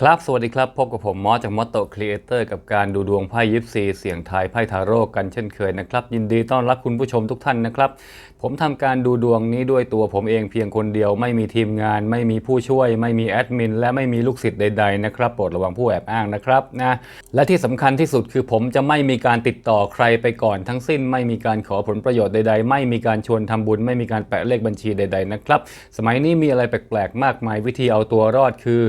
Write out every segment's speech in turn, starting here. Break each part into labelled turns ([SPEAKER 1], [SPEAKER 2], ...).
[SPEAKER 1] ครับ สวัสดีครับ พบกับผมมอสจากมอตโตครีเอเตอร์กับการดูดวงไพ่ยิปซีเสียงทายไพ่ทาโร่กันเช่นเคยนะครับ ยินดีต้อนรับคุณผู้ชมทุกท่านนะครับ ผมทำการดูดวงนี้ด้วยตัวผมเองเพียงคนเดียว ไม่มีทีมงาน ไม่มีผู้ช่วย ไม่มีแอดมิน และไม่มีลูกศิษย์ใดๆนะครับโปรดระวังผู้แอบอ้างนะครับนะและที่สำคัญที่สุดคือผมจะไม่มีการติดต่อใครไปก่อนทั้งสิ้น ไม่มีการขอผลประโยชน์ใด ๆ ไม่มีการชวนทำบุญ ไม่มีการแปะเลขบัญชีใด ๆนะครับ สมัยนี้มีอะไรแปลกๆมากมายวิธีเอาตัวรอดคือ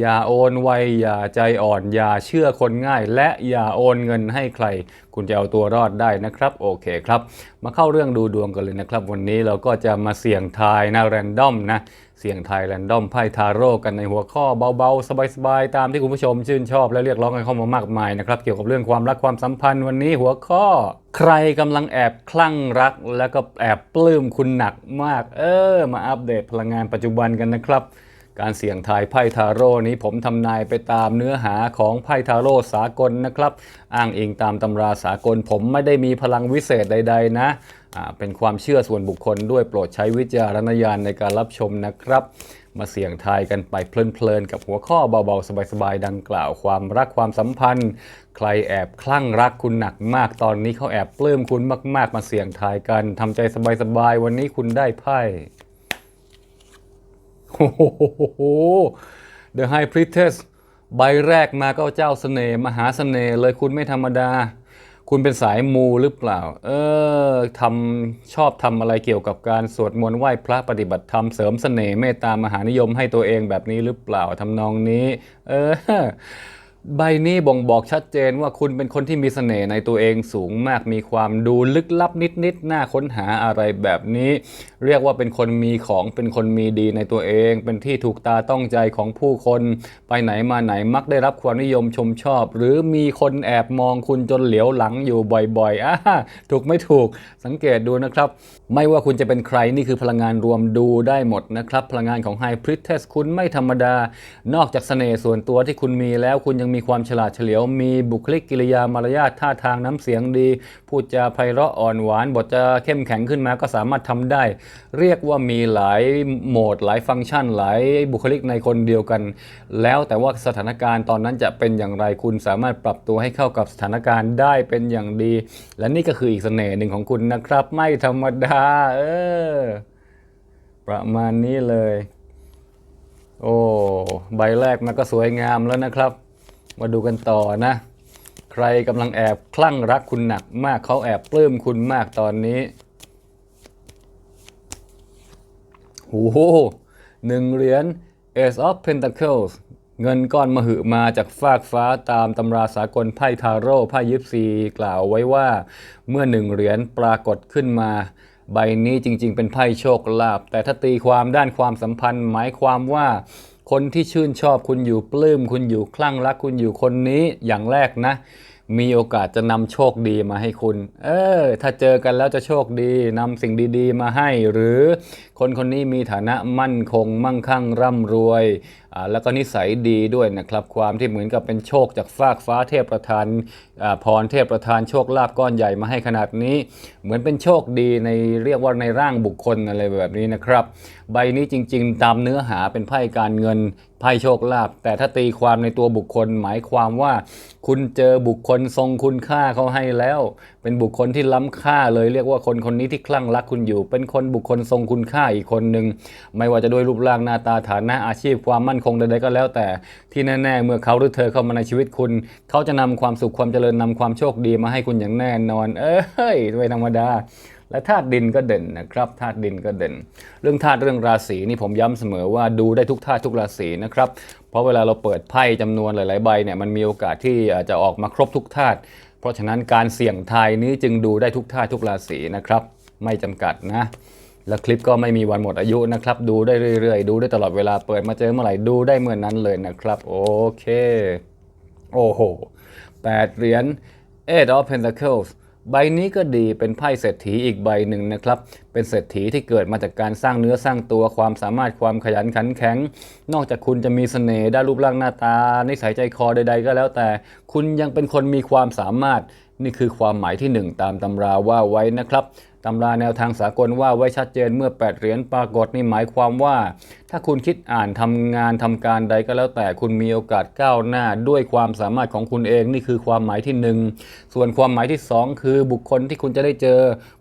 [SPEAKER 1] อย่าโอนไวอย่าใจอ่อน อย่าเชื่อคนง่าย และอย่าโอนเงินให้ใคร คุณจะเอาตัวรอดได้นะครับโอเคครับ มาเข้าเรื่องดูดวงกันเลยนะครับ วันนี้เราก็จะมาเสี่ยงทายนะแรนดอมนะเสี่ยงทายแรนดอมไพ่ทาโร่กันในหัวข้อเบาๆ สบายๆ ตามที่คุณผู้ชมชื่นชอบและเรียกร้องกันเข้ามามากมายนะครับ เกี่ยวกับเรื่องความรักความสัมพันธ์วันนี้หัวข้อ ใครกำลังแอบคลั่งรัก แล้วก็แอบปลื้มคุณหนักมาก เออ มาอัปเดตพลังงานปัจจุบันกันนะครับ การเสี่ยงทายไพ่ทาโร่นี้ผมทำนายไปตามเนื้อหาของไพ่ทาโร่สากลนะครับ อ้างอิงตามตำราสากล ผมไม่ได้มีพลังวิเศษใด ๆ นะเป็นความเชื่อส่วนบุคคลด้วยโปรดใช้วิจารณญาณในการรับชมนะครับ มาเสี่ยงทายกันไปเพลินๆ กับหัวข้อเบาๆ สบายๆ ดังกล่าวความรักความสัมพันธ์ ใครแอบคลั่งรักคุณหนักมากตอนนี้เขาแอบปลื้มคุณมาก ๆ มาเสี่ยงทายกันทำใจสบายๆวันนี้คุณได้ไพ่ โอ้โห The High Priestess ใบแรกมาก็เจ้าเสน่ห์มหาเสน่ห์เลยคุณไม่ธรรมดา คุณเป็นสายมูหรือเปล่า เออทำชอบทำอะไรเกี่ยวกับการสวดมนต์ไหว้พระปฏิบัติธรรมเสริมเสน่ห์เมตตามหานิยมให้ตัวเองแบบนี้หรือเปล่าทำนองนี้ เออใบนี้บ่งบอกชัดเจนว่าคุณเป็นคนที่มีเสน่ห์ในตัวเองสูงมากมีความดูลึกลับนิดๆน่าค้นหาอะไรแบบนี้ เรียกว่าเป็นคนมีของเป็นคนมีดีในตัวเอง เป็นที่ถูกตาต้องใจของผู้คน ไปไหนมาไหนมักได้รับความนิยมชมชอบ หรือมีคนแอบมองคุณจนเหลียวหลังอยู่บ่อยๆอ่าถูกไม่ถูกสังเกตดูนะครับ ไม่ว่าคุณจะเป็นใครนี่คือพลังงานรวมดูได้หมดนะครับ พลังงานของ High Priestess คุณไม่ธรรมดา นอกจากเสน่ห์ส่วนตัวที่คุณมีแล้วคุณยังมีความฉลาดเฉลียว มีบุคลิกกิริยามารยาทท่าทางน้ำเสียงดีพูดจาไพเราะอ่อนหวาน บทจะเข้มแข็งขึ้นมาก็สามารถทำได้เรียกว่ามีหลายโหมด หลายฟังก์ชัน หลายบุคลิกในคนเดียวกัน แล้วแต่ว่าสถานการณ์ตอนนั้นจะเป็นอย่างไรคุณสามารถปรับตัวให้เข้ากับสถานการณ์ได้เป็นอย่างดี และนี่ก็คืออีกเสน่ห์หนึ่งของคุณนะครับ ไม่ธรรมดา เออ ประมาณนี้เลย โอ้ใบแรกมันก็สวยงามแล้วนะครับ มาดูกันต่อนะใครกำลังแอบคลั่งรักคุณหนักมากเขาแอบปลื้มคุณมากตอนนี้ โอ้โหหนึ่งเหรียญ Ace of Pentacles เงินก้อนมหึมาจากฟากฟ้าตามตำราสากลไพ่ทาโร่ไพ่ยิปซีกล่าวไว้ว่า เมื่อหนึ่งเหรียญปรากฏขึ้นมา ใบนี้จริง ๆ เป็นไพ่โชคลาภแต่ถ้าตีความด้านความสัมพันธ์ หมายความว่า คนที่ชื่นชอบคุณอยู่ปลื้มคุณอยู่คลั่งรักคุณอยู่คนนี้อย่างแรกนะ มีโอกาสจะนำโชคดีมาให้คุณ เออ ถ้าเจอกันแล้วจะโชคดีนำสิ่งดี ๆ มาให้ หรือคนคนนี้มีฐานะมั่นคง มั่งคั่งร่ำรวย แล้วก็นิสัยดีด้วยนะครับความที่เหมือนกับเป็นโชคจากฟากฟ้าเทพประธานพรเทพประธานโชคลาภก้อนใหญ่มาให้ขนาดนี้ เหมือนเป็นโชคดีในเรียกว่าในร่างบุคคลอะไรแบบนี้นะครับ ใบนี้จริง ๆ ตามเนื้อหาเป็นไพ่การเงินไพ่โชคลาภแต่ถ้าตีความในตัวบุคคลหมายความว่า คุณเจอบุคคลทรงคุณค่าเขาให้แล้ว เป็นบุคคลที่ล้ำค่าเลยเรียกว่าคนคนนี้ที่คลั่งรักคุณอยู่ เป็นคนบุคคลทรงคุณค่าอีกคนหนึ่งไม่ว่าจะด้วยรูปร่างหน้าตาฐานะอาชีพความมั่นคงใดๆก็แล้วแต่ที่แน่ๆ เมื่อเขาหรือเธอเข้ามาในชีวิตคุณ เขาจะนำความสุขความเจริญนำความโชคดีมาให้คุณอย่างแน่นอน เอ้ยไม่ธรรมดา และธาตุดินก็เด่นนะครับธาตุดินก็เด่น เรื่องธาตุเรื่องราศีนี่ผมย้ำเสมอว่าดูได้ทุกธาตุทุกราศีนะครับเพราะเวลาเราเปิดไพ่จำนวนหลายๆใบเนี่ยมันมีโอกาสที่จะออกมาครบทุกธาตุเพราะฉะนั้นการเสี่ยงทายนี้จึงดูได้ทุกธาตุทุกราศีนะครับไม่จำกัดนะ และคลิปก็ไม่มีวันหมดอายุนะครับ ดูได้เรื่อยๆ ดูได้ตลอดเวลาเปิดมาเจอเมื่อไหร่ดูได้เมื่อนนั้นเลยนะครับ โอเค โอ้โหแปดเหรียญ Eight of Pentacles ใบนี้ก็ดีเป็นไพ่เศรษฐีอีกใบหนึ่งนะครับ เป็นเศรษฐีที่เกิดมาจากการสร้างเนื้อสร้างตัวความสามารถความขยันขันแข็ง นอกจากคุณจะมีเสน่ห์ด้านรูปร่างหน้าตา นิสัยใจคอใด ๆ ก็แล้วแต่ คุณยังเป็นคนมีความสามารถนี่คือความหมายที่หนึ่งตามตำราว่าไว้นะครับ ตำราแนวทางสากลว่าไว้ชัดเจนเมื่อ 8 เหรียญปรากฏนี่หมายความว่า ถ้าคุณคิดอ่านทำงานทำการใดก็แล้วแต่คุณมีโอกาสก้าวหน้าด้วยความสามารถของคุณเองนี่คือความหมายที่หนึ่งส่วนความหมายที่สองคือบุคคลที่คุณจะได้เจอ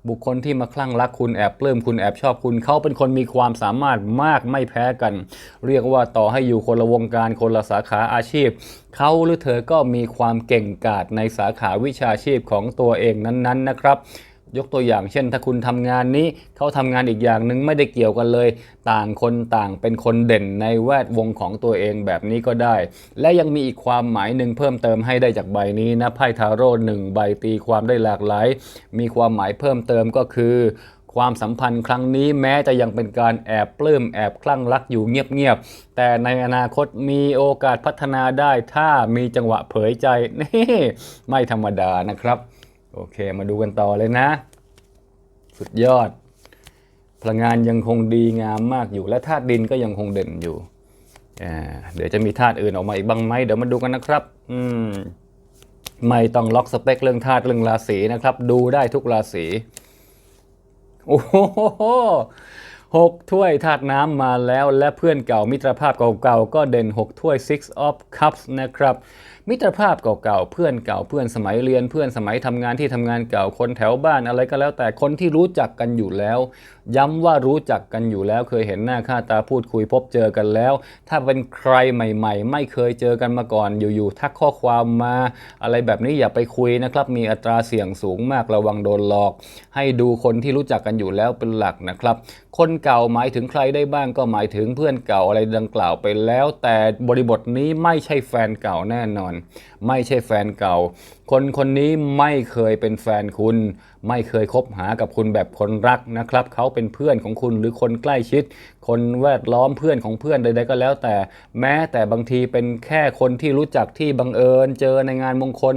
[SPEAKER 1] บุคคลที่มาคลั่งรักคุณแอบปลื้มคุณแอบชอบคุณเขาเป็นคนมีความสามารถมากไม่แพ้กัน เรียกว่าต่อให้อยู่คนละวงการคนละสาขาอาชีพเขาหรือเธอก็มีความเก่งกาจในสาขาวิชาชีพของตัวเองนั้นๆนะครับ ยกตัวอย่างเช่น ถ้าคุณทำงานนี้เขาทำงานอีกอย่างหนึ่งไม่ได้เกี่ยวกันเลย ต่างคนต่างเป็นคนเด่นในแวดวงของตัวเองแบบนี้ก็ได้ และยังมีอีกความหมายหนึ่งเพิ่มเติมให้ได้จากใบนี้นะไพ่ทาโร่หนึ่งใบตีความได้หลากหลาย มีความหมายเพิ่มเติมก็คือความสัมพันธ์ครั้งนี้แม้จะยังเป็นการแอบปลื้มแอบคลั่งรักอยู่เงียบๆ แต่ในอนาคตมีโอกาสพัฒนาได้ถ้ามีจังหวะเผยใจนี่ไม่ธรรมดานะครับ โอเค มาดูกันต่อเลยนะ สุดยอด พลังงานยังคงดีงามมากอยู่ และธาตุดินก็ยังคงเด่นอยู่ เดี๋ยวจะมีธาตุอื่นออกมาอีกบ้างไหมเดี๋ยวมาดูกันนะครับ อืมไม่ต้องล็อกสเปคเรื่องธาตุเรื่องราศีนะครับ ดูได้ทุกราศีโอ้โหหกถ้วยธาตุน้ำมาแล้ว และเพื่อนเก่ามิตรภาพเก่าๆ ก็เด่น 6 ถ้วย six of cups นะครับ มิตรภาพเก่าๆ เพื่อนเก่าเพื่อนสมัยเรียนเพื่อนสมัยทำงานที่ทำงานเก่าคนแถวบ้านอะไรก็แล้ว แต่คนที่รู้จักกันอยู่แล้ว ย้ำว่ารู้จักกันอยู่แล้ว เคยเห็นหน้าค่าตาพูดคุยพบเจอกันแล้ว ถ้าเป็นใครใหม่ ๆ ไม่เคยเจอกันมาก่อนอยู่ๆทักข้อความมา อะไรแบบนี้อย่าไปคุยนะครับ มีอัตราเสี่ยงสูงมากระวังโดนหลอก ให้ดูคนที่รู้จักกันอยู่แล้วเป็นหลักนะครับ คนเก่าหมายถึงใครได้บ้างก็หมายถึงเพื่อนเก่าอะไรดังกล่าวไปแล้ว แต่บริบทนี้ไม่ใช่แฟนเก่าแน่นอนไม่ใช่แฟนเก่าคนคนนี้ไม่เคยเป็นแฟนคุณ ไม่เคยคบหากับคุณแบบคนรักนะครับ เขาเป็นเพื่อนของคุณหรือคนใกล้ชิด คนแวดล้อมเพื่อนของเพื่อนใดๆก็แล้ว แต่แม้แต่บางทีเป็นแค่คนที่รู้จักที่บังเอิญ เจอในงานมงคล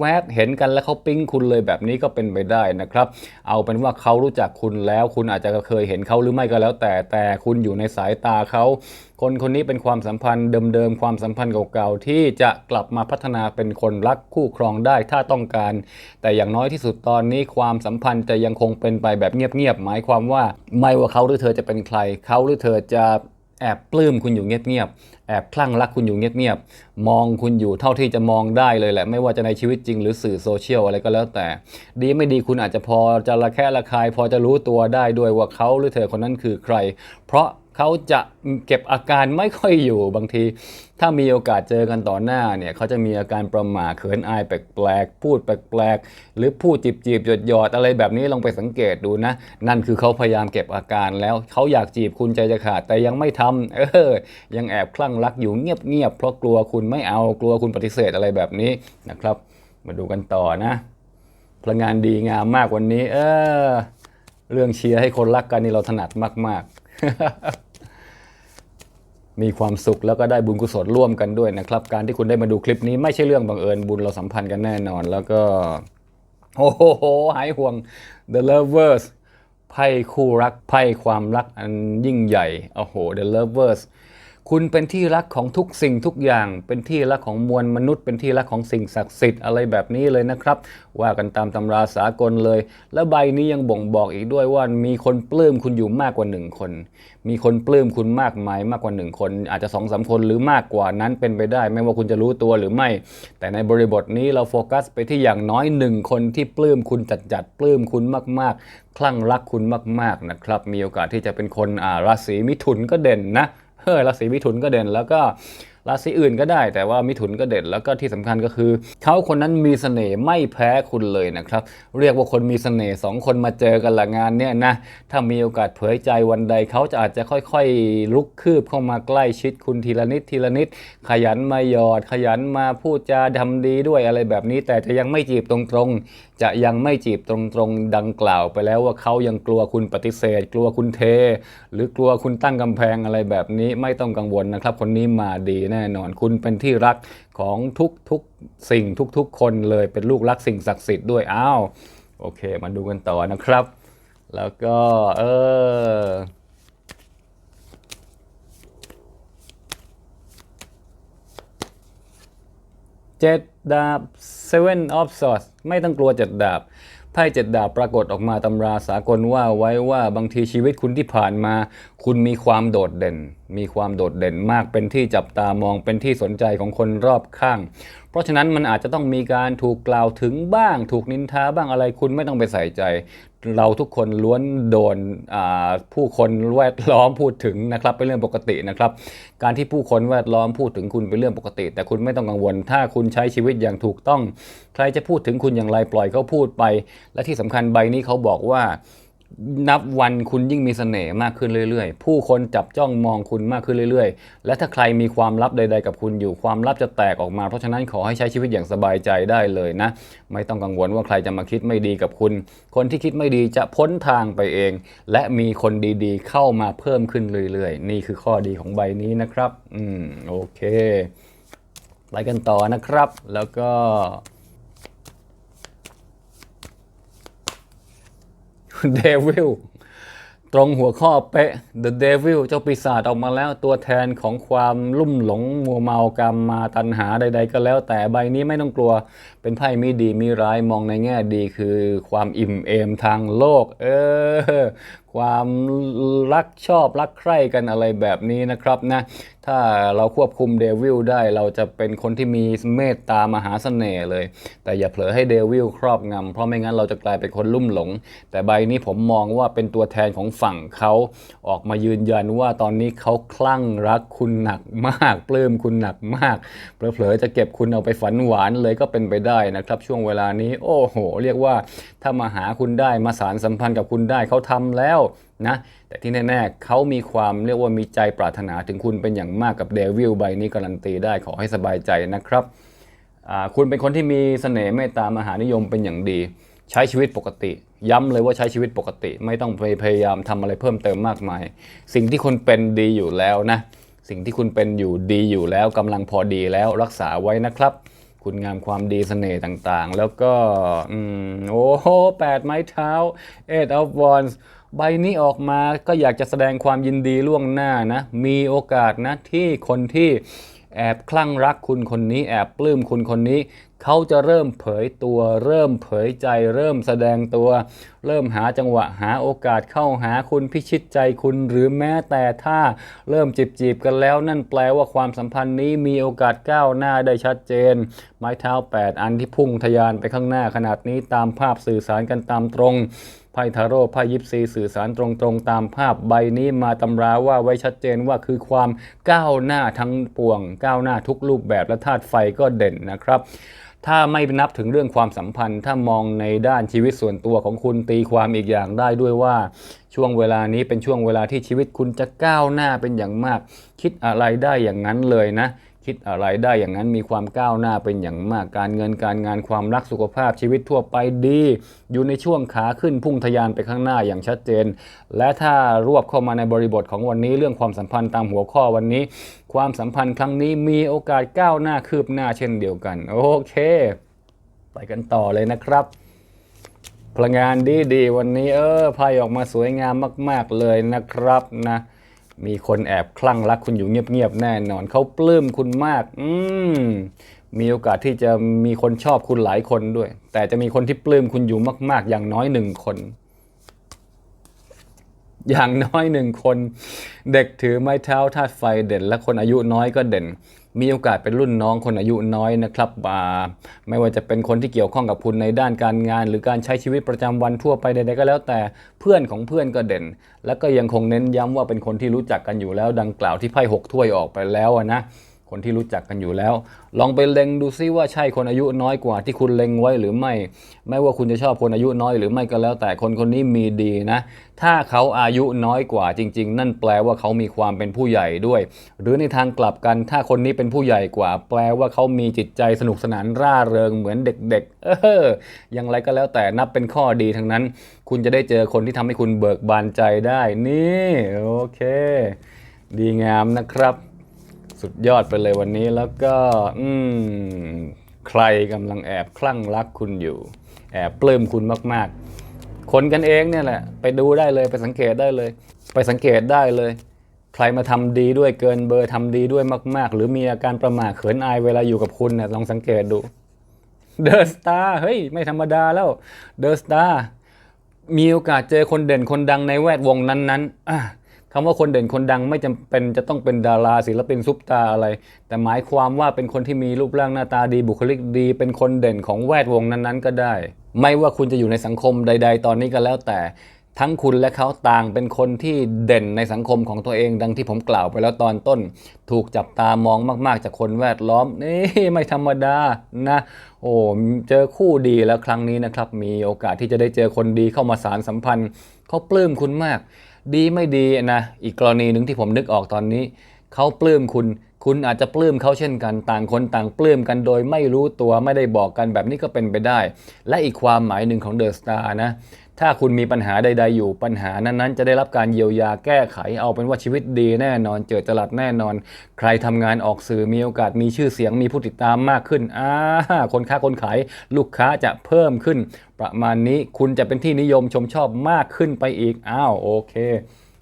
[SPEAKER 1] แวบๆเห็นกันแล้วเขาปิ๊งคุณเลยแบบนี้ก็เป็นไปได้นะครับ เอาเป็นว่าเขารู้จักคุณแล้ว คุณอาจจะเคยเห็นเขาหรือไม่ก็แล้ว แต่แต่คุณอยู่ในสายตาเขาคนคนนี้เป็นความสัมพันธ์เดิมๆความสัมพันธ์เก่าๆที่จะกลับมาพัฒนาเป็นคนรักคู่ครองได้ถ้าต้องการ แต่อย่างน้อยที่สุดตอนนี้ความสัมพันธ์จะยังคงเป็นไปแบบเงียบๆหมายความว่าไม่ว่าเขาหรือเธอจะเป็นใคร เขาหรือเธอจะแอบปลื้มคุณอยู่เงียบๆ แอบคลั่งรักคุณอยู่เงียบๆ มองคุณอยู่เท่าที่จะมองได้เลยแหละ ไม่ว่าจะในชีวิตจริงหรือสื่อโซเชียลอะไรก็แล้วแต่ ดีไม่ดีคุณอาจจะพอจะระแคะระคาย พอจะรู้ตัวได้ด้วยว่าเขาหรือเธอคนนั้นคือใคร เพราะเขาจะเก็บอาการไม่ค่อยอยู่บางที ถ้ามีโอกาสเจอกันต่อหน้าเนี่ยเขาจะมีอาการประหม่าเขินอายแปลกๆ พูดแปลกๆ หรือพูดจีบจีบหยดหยอดๆอะไรแบบนี้ลองไปสังเกตดูนะ นั่นคือเขาพยายามเก็บอาการแล้วเขาอยากจีบคุณใจจะขาดแต่ยังไม่ทำเออ ยังแอบคลั่งรักอยู่เงียบๆ เพราะกลัวคุณไม่เอากลัวคุณปฏิเสธอะไรแบบนี้นะครับ มาดูกันต่อนะ พลังงานดีงามมากวันนี้ เออ เรื่องเชียร์ให้คนรักกันนี่เราถนัดมาก ๆ มีความสุขแล้วก็ได้บุญกุศลร่วมกันด้วยนะครับ การที่คุณได้มาดูคลิปนี้ไม่ใช่เรื่องบังเอิญบุญเราสัมพันธ์กันแน่นอน แล้วก็โอ้โหหายห่วง The Lovers ไพ่คู่รักไพ่ความรักอันยิ่งใหญ่โอ้โห The Lovers คุณเป็นที่รักของทุกสิ่งทุกอย่าง เป็นที่รักของมวลมนุษย์ เป็นที่รักของสิ่งศักดิ์สิทธิ์อะไรแบบนี้เลยนะครับ ว่ากันตามตำราสากลเลย แล้วใบนี้ยังบ่งบอกอีกด้วยว่ามีคนปลื้มคุณอยู่มากกว่าหนึ่งคน มีคนปลื้มคุณมากมายมากกว่าหนึ่งคน อาจจะสองสามคนหรือมากกว่านั้นเป็นไปได้ ไม่ว่าคุณจะรู้ตัวหรือไม่ แต่ในบริบทนี้เราโฟกัสไปที่อย่างน้อยหนึ่งคนที่ปลื้มคุณจัดจัดๆปลื้มคุณมากๆคลั่งรักคุณมากๆนะครับมีโอกาสที่จะเป็นคนราศีมิถุนก็เด่นนะ เฮ้ยราศีมิถุนก็เด่น แล้วก็ราศีอื่นก็ได้ แต่ว่ามิถุนก็เด่นแล้วก็ที่สำคัญก็คือเขาคนนั้นมีเสน่ห์ไม่แพ้คุณเลยนะครับ เรียกว่าคนมีเสน่ห์สองคนมาเจอกันละงานเนี่ยนะถ้ามีโอกาสเผยใจวันใดเขาจะอาจจะค่อยๆ ลุกคืบเข้ามาใกล้ชิดคุณทีละนิดทีละนิด ขยันมาหยอด ขยันมาพูดจาทำดีด้วยอะไรแบบนี้ แต่จะยังไม่จีบตรงๆ จะยังไม่จีบตรงๆดังกล่าวไปแล้วว่าเขายังกลัวคุณปฏิเสธ กลัวคุณเท หรือกลัวคุณตั้งกำแพงอะไรแบบนี้ไม่ต้องกังวลนะครับ คนนี้มาดีแน่นอน คุณเป็นที่รักของทุกๆสิ่งทุกๆ คนเลยเป็นลูกรักสิ่งศักดิ์สิทธิ์ด้วยอ้าวโอเค มาดูกันต่อนะครับ แล้วก็เออเจ็ดดาบ seven of swords ไม่ต้องกลัวเจ็ดดาบไพ่เจ็ดดาบปรากฏออกมาตำราสากลว่าไว้ว่าบางทีชีวิตคุณที่ผ่านมา คุณมีความโดดเด่น มีความโดดเด่นมากเป็นที่จับตามองเป็นที่สนใจของคนรอบข้าง เพราะฉะนั้นมันอาจจะต้องมีการถูกกล่าวถึงบ้าง ถูกนินทาบ้างอะไรคุณไม่ต้องไปใส่ใจ เราทุกคนล้วนโดนผู้คนแวดล้อมพูดถึงนะครับเป็นเรื่องปกตินะครับ การที่ผู้คนแวดล้อมพูดถึงคุณเป็นเรื่องปกติ แต่คุณไม่ต้องกังวล ถ้าคุณใช้ชีวิตอย่างถูกต้อง ใครจะพูดถึงคุณอย่างไรปล่อยเขาพูดไป และที่สำคัญใบนี้เขาบอกว่า นับวันคุณยิ่งมีเสน่ห์มากขึ้นเรื่อยๆ ผู้คนจับจ้องมองคุณมากขึ้นเรื่อยๆ และถ้าใครมีความลับใด ๆ กับคุณอยู่ความลับจะแตกออกมา เพราะฉะนั้นขอให้ใช้ชีวิตอย่างสบายใจได้เลยนะ ไม่ต้องกังวลว่าใครจะมาคิดไม่ดีกับคุณ คนที่คิดไม่ดีจะพ้นทางไปเอง และมีคนดีๆ เข้ามาเพิ่มขึ้นเรื่อยๆ นี่คือข้อดีของใบนี้นะครับ อืมโอเค ไปกันต่อนะครับ แล้วก็ เดวิลตรงหัวข้อเป๊ะ The Devil เจ้าปีศาจออกมาแล้วตัวแทนของความลุ่มหลงมัวเมากรรมมาตัณหาใด ๆ ก็แล้ว แต่ใบนี้ไม่ต้องกลัว เป็นไพ่มีดีมีร้ายมองในแง่ดีคือความอิ่มเอมทางโลก เออความรักชอบรักใคร่กันอะไรแบบนี้นะครับนะถ้าเราควบคุมเดวิลได้เราจะเป็นคนที่มีเมตตามหาเสน่ห์เลย แต่อย่าเผลอให้เดวิลครอบงำเพราะไม่งั้นเราจะกลายเป็นคนลุ่มหลง แต่ใบนี้ผมมองว่าเป็นตัวแทนของฝั่งเขาออกมายืนยันว่าตอนนี้เขาคลั่งรักคุณหนักมาก ปลื้มคุณหนักมากเผลอๆจะเก็บคุณเอาไปฝันหวานเลยก็เป็นไปได้นะครับ ช่วงเวลานี้ โอ้โห เรียกว่าถ้ามาหาคุณได้มาสารสัมพันธ์กับคุณได้เขาทำแล้วนะแต่ที่แน่ๆเขามีความเรียกว่ามีใจปรารถนาถึงคุณเป็นอย่างมากกับเดวิลใบนี้การันตีได้ขอให้สบายใจนะครับคุณเป็นคนที่มีเสน่ห์เมตตามหานิยมเป็นอย่างดี ใช้ชีวิตปกติ ย้ำเลยว่าใช้ชีวิตปกติ ไม่ต้องไปพยายามทำอะไรเพิ่มเติมมากมาย สิ่งที่คุณเป็นดีอยู่แล้วนะสิ่งที่คุณเป็นอยู่ดีอยู่แล้วกำลังพอดีแล้วรักษาไว้นะครับ คุณงามความดีเสน่ห์ต่างๆ แล้วก็อืมโอ้โหแปดไม้เท้า eight of wands ใบนี้ออกมาก็อยากจะแสดงความยินดีล่วงหน้านะ มีโอกาสนะที่คนที่ แอบคลั่งรักคุณคนนี้ แอบปลื้มคุณคนนี้ เขาจะเริ่มเผยตัว เริ่มเผยใจ เริ่มแสดงตัว เริ่มหาจังหวะหาโอกาสเข้าหาคุณพิชิตใจคุณหรือแม้แต่ถ้าเริ่มจีบจีบกันแล้ว นั่นแปลว่าความสัมพันธ์นี้มีโอกาสก้าวหน้าได้ชัดเจน ไม้เท้า 8 อันที่พุ่งทะยานไปข้างหน้าขนาดนี้ตามภาพสื่อสารกันตามตรง พ่ทาโร่ไพ่ยิปซีสื่อสารตรงๆ ตามภาพใบนี้มาตำราว่าไว้ชัดเจนว่าคือความก้าวหน้าทั้งปวง ก้าวหน้าทุกรูปแบบและธาตุไฟก็เด่นนะครับถ้าไม่นับถึงเรื่องความสัมพันธ์ ถ้ามองในด้านชีวิตส่วนตัวของคุณตีความอีกอย่างได้ด้วยว่า ช่วงเวลานี้เป็นช่วงเวลาที่ชีวิตคุณจะก้าวหน้าเป็นอย่างมาก คิดอะไรได้อย่างนั้นเลยนะ คิดอะไรได้อย่างนั้นมีความก้าวหน้าเป็นอย่างมากการเงินการงานความรักสุขภาพชีวิตทั่วไปดี อยู่ในช่วงขาขึ้นพุ่งทะยานไปข้างหน้าอย่างชัดเจน และถ้ารวบเข้ามาในบริบทของวันนี้เรื่องความสัมพันธ์ตามหัวข้อวันนี้ ความสัมพันธ์ครั้งนี้มีโอกาสก้าวหน้าคืบหน้าเช่นเดียวกัน โอเค ไปกันต่อเลยนะครับพลังงานดีดีๆวันนี้เออไพ่ออกมาสวยงามมาก ๆเลยนะครับนะ มีคนแอบคลั่งรักคุณอยู่เงียบๆแน่นอน เขาปลื้มคุณมาก อืมมีโอกาสที่จะมีคนชอบคุณหลายคนด้วย แต่จะมีคนที่ปลื้มคุณอยู่มาก ๆ อย่างน้อยหนึ่งคน อย่างน้อยหนึ่งคน เด็กถือไม้เท้าธาตุไฟเด่น และคนอายุน้อยก็เด่น มีโอกาสเป็นรุ่นน้องคนอายุน้อยนะครับไม่ว่าจะเป็นคนที่เกี่ยวข้องกับคุณในด้านการงาน หรือการใช้ชีวิตประจำวันทั่วไปใดๆก็แล้วแต่เพื่อนของเพื่อนก็เด่น แล้วก็ยังคงเน้นย้ำว่าเป็นคนที่รู้จักกันอยู่แล้วดังกล่าวที่ไพ่หกถ้วยออกไปแล้วนะ คนที่รู้จักกันอยู่แล้ว ลองไปเล็งดูซิว่าใช่คนอายุน้อยกว่าที่คุณเล็งไว้หรือไม่ ไม่ว่าคุณจะชอบคนอายุน้อยหรือไม่ก็แล้ว แต่คนคนนี้มีดีนะ ถ้าเขาอายุน้อยกว่าจริง ๆ นั่นแปลว่าเขามีความเป็นผู้ใหญ่ด้วย หรือในทางกลับกัน ถ้าคนนี้เป็นผู้ใหญ่กว่า แปลว่าเขามีจิตใจสนุกสนานร่าเริงเหมือนเด็ก ๆ เอออย่างไรก็แล้วแต่นับเป็นข้อดีทั้งนั้น คุณจะได้เจอคนที่ทำให้คุณเบิกบานใจได้ นี่โอเค ดีงามนะครับ สุดยอดไปเลยวันนี้แล้วก็ อืม ใครกำลังแอบคลั่งรักคุณอยู่ แอบปลื้มคุณมาก ๆ คนกันเองเนี่ยแหละ ไปดูได้เลยไปสังเกตได้เลย ไปสังเกตได้เลย ใครมาทำดีด้วยเกินเบอร์ทำดีด้วยมาก ๆ หรือมีอาการประหม่าเขินอายเวลาอยู่กับคุณเนี่ยลองสังเกตดูเดอะสตาร์เฮ้ย ไม่ธรรมดาแล้วเดอะสตาร์มีโอกาสเจอคนเด่นคนดังในแวดวงนั้นๆอะ คำว่าคนเด่นคนดังไม่จำเป็นจะต้องเป็นดาราศิลปินซุปตาอะไร แต่หมายความว่าเป็นคนที่มีรูปร่างหน้าตาดีบุคลิกดี เป็นคนเด่นของแวดวงนั้นๆ ก็ได้ ไม่ว่าคุณจะอยู่ในสังคมใด ๆ ตอนนี้ก็แล้วแต่ทั้งคุณและเขาต่างเป็นคนที่เด่นในสังคมของตัวเองดังที่ผมกล่าวไปแล้วตอนต้น ถูกจับตามองมาก ๆ จากคนแวดล้อมนี่ไม่ธรรมดานะ โอ้เจอคู่ดีแล้วครั้งนี้นะครับ มีโอกาสที่จะได้เจอคนดีเข้ามาสารสัมพันธ์เขาปลื้มคุณมาก ดีไม่ดีนะอีกกรณีหนึ่งที่ผมนึกออกตอนนี้เขาปลื้มคุณ คุณอาจจะปลื้มเขาเช่นกันต่างคนต่างปลื้มกันโดยไม่รู้ตัวไม่ได้บอกกันแบบนี้ก็เป็นไปได้ และอีกความหมายหนึ่งของเดอะสตาร์นะ ถ้าคุณมีปัญหาใด ๆ อยู่ปัญหานั้นๆ จะได้รับการเยียวยาแก้ไขเอาเป็นว่าชีวิตดีแน่นอน เจอจรัสแน่นอน ใครทำงานออกสื่อมีโอกาสมีชื่อเสียงมีผู้ติดตามมากขึ้นอ่าคนค้าคนขายลูกค้าจะเพิ่มขึ้น ประมาณนี้คุณจะเป็นที่นิยมชมชอบมากขึ้นไปอีกอ้าวโอเค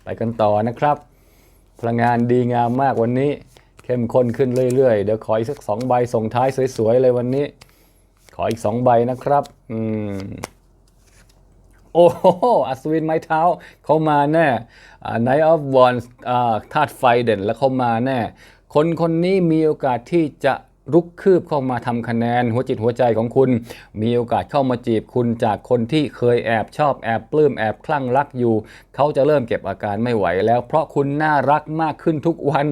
[SPEAKER 1] ไปกันต่อนะครับ พลังงานดีงามมากวันนี้ เข้มข้นขึ้นเรื่อยๆ เดี๋ยวขออีกสักสองใบส่งท้ายสวยๆเลยวันนี้ ขออีกสองใบนะครับ อืม โอ้โหอัศวินไม้เท้าเขามาแน่อ่า Knight of Wands อ่าธาตุไฟเด่นแล้วเขามาแน่ คนคนนี้มีโอกาสที่จะรุกคืบเข้ามาทำคะแนนหัวจิตหัวใจของคุณ มีโอกาสเข้ามาจีบคุณจากคนที่เคยแอบชอบแอบปลื้มแอบคลั่งรักอยู่ เขาจะเริ่มเก็บอาการไม่ไหวแล้ว เพราะคุณน่ารักมากขึ้นทุกวัน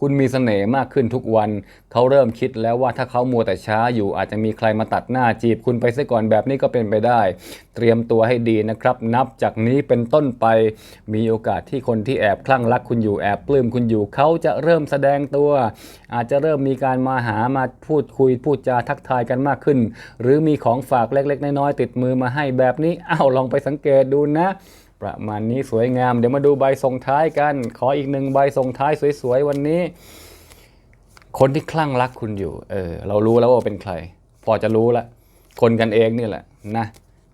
[SPEAKER 1] คุณมีเสน่ห์มากขึ้นทุกวัน เขาเริ่มคิดแล้วว่าถ้าเขามัวแต่ช้าอยู่อาจจะมีใครมาตัดหน้าจีบคุณไปซะก่อนแบบนี้ก็เป็นไปได้ เตรียมตัวให้ดีนะครับ นับจากนี้เป็นต้นไปมีโอกาสที่คนที่แอบคลั่งรักคุณอยู่แอบปลื้มคุณอยู่เขาจะเริ่มแสดงตัว อาจจะเริ่มมีการมาหามาพูดคุยพูดจาทักทายกันมากขึ้น หรือมีของฝากเล็ก ๆ น้อยๆติดมือมาให้แบบนี้อ้าวลองไปสังเกตดูนะประมาณนี้สวยงาม เดี๋ยวมาดูใบส่งท้ายกัน ขออีกหนึ่งใบส่งท้ายสวยๆ วันนี้ คนที่คลั่งรักคุณอยู่ เออ เรารู้แล้วว่าเป็นใคร พอจะรู้ละ คนกันเองนี่แหละนะ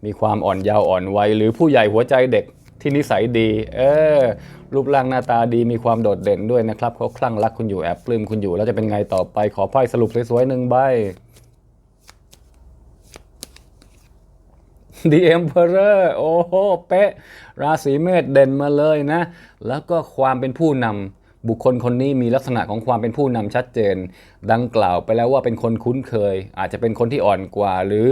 [SPEAKER 1] มีความอ่อนเยาว์อ่อนวัยหรือผู้ใหญ่หัวใจเด็กที่นิสัยดี เออ รูปร่างหน้าตาดีมีความโดดเด่นด้วยนะครับเขาคลั่งรักคุณอยู่แอบปลื้มคุณอยู่ แล้วจะเป็นไงต่อไปขอไพ่สรุปสวยๆหนึ่งใบ The Emperor โอ้โห เป๊ะ ราศีเมษเด่นมาเลยนะ แล้วก็ความเป็นผู้นำ บุคคลคนนี้มีลักษณะของความเป็นผู้นำชัดเจน ดังกล่าวไปแล้วว่าเป็นคนคุ้นเคย อาจจะเป็นคนที่อ่อนกว่า หรือ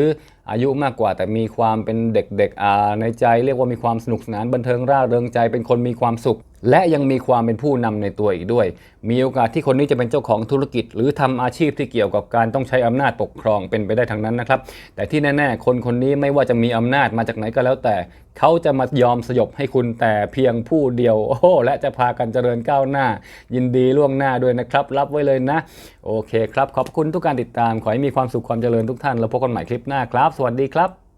[SPEAKER 1] อายุมากกว่า แต่มีความเป็นเด็กๆในใจ เรียกว่ามีความสนุกสนานบันเทิงร่าเริงใจ เป็นคนมีความสุข และยังมีความเป็นผู้นำในตัวอีกด้วย มีโอกาสที่คนนี้จะเป็นเจ้าของธุรกิจ หรือทำอาชีพที่เกี่ยวกับการต้องใช้อำนาจปกครองเป็นไปได้ทั้งนั้นนะครับ แต่ที่แน่ ๆ คนคนนี้ไม่ว่าจะมีอำนาจมาจากไหนก็แล้วแต่ เขาจะมายอมสยบให้คุณแต่เพียงผู้เดียว โอ้โหและจะพากันเจริญก้าวหน้า ยินดีล่วงหน้าด้วยนะครับ รับไว้เลยนะ โอเคครับ ขอบคุณทุกการติดตาม ขอให้มีความสุขความเจริญทุกท่าน แล้วพบกันใหม่คลิปหน้าครับ สวัสดีครับ